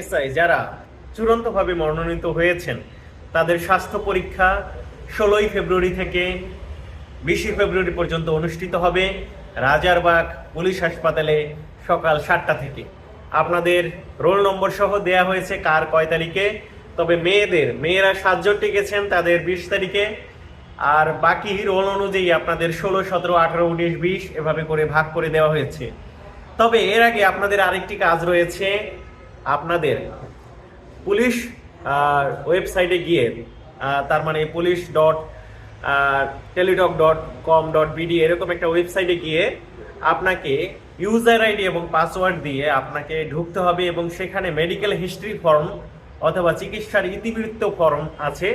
SI যারা চূড়ান্তভাবে মনোনীত হয়েছেন, তাদের স্বাস্থ্য পরীক্ষা ষোলোই ফেব্রুয়ারি থেকে বিশে ফেব্রুয়ারি পর্যন্ত অনুষ্ঠিত হবে রাজারবাগ পুলিশ হাসপাতালে সকাল সাতটা থেকে। আপনাদের রোল নম্বর সহ দেয়া হয়েছে কার কয় তারিখে, তবে মেয়েদের, মেয়েরা সাতজন টিকেছেন তাদের বিশ তারিখে। আর বাকি রোল অনুযায়ী আপনাদের ষোলো, সতেরো, আঠারো, উনিশ, বিশ এভাবে করে ভাগ করে দেওয়া হয়েছে। তবে এর আগে আপনাদের আরেকটি কাজ রয়েছে আপনাদের। পুলিশ ওয়েবসাইটে গিয়ে তার মানে police dot Teletalk dot com dot BD এরকম একটা ওয়েবসাইটে গিয়ে আপনাকে ইউজার আইডি এবং পাসওয়ার্ড দিয়ে আপনাকে ঢুকতে হবে এবং সেখানে মেডিকেল হিস্ট্রি ফর্ম অথবা চিকিৎসার ইতিবৃত্ত ফর্ম আছে,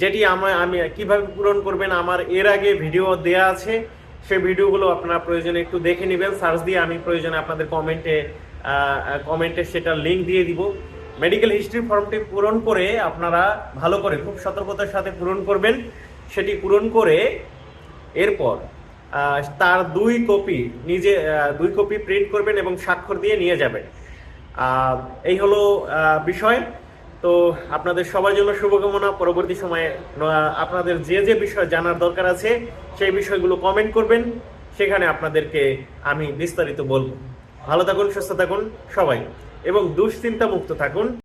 যেটি আমার আমি কীভাবে পূরণ করবেন, আমার এর আগে ভিডিও দেয়া আছে। সেই ভিডিওগুলো আপনারা প্রয়োজনে একটু দেখে নেবেন, সার্চ দিয়ে আমি প্রয়োজনে আপনাদের কমেন্টে কমেন্টে সেটা লিঙ্ক দিয়ে দিব। মেডিকেল হিস্ট্রি ফর্মটি পূরণ করে আপনারা ভালো করে, খুব সতর্কতার সাথে পূরণ করবেন। সেটি পূরণ করে এরপর তার দুই কপি নিজে দুই কপি প্রিন্ট করবেন এবং স্বাক্ষর দিয়ে নিয়ে যাবেন। এই হলো বিষয়। তো আপনাদের সবার জন্য শুভকামনা। পরবর্তী সময়ে আপনাদের যে যে বিষয় জানার দরকার আছে, সেই বিষয়গুলো কমেন্ট করবেন। সেখানে আপনাদেরকে আমি বিস্তারিত বলব। ভালো থাকুন, সুস্থ থাকুন সবাই। এবং দুশ্চিন্তা মুক্ত থাকুন।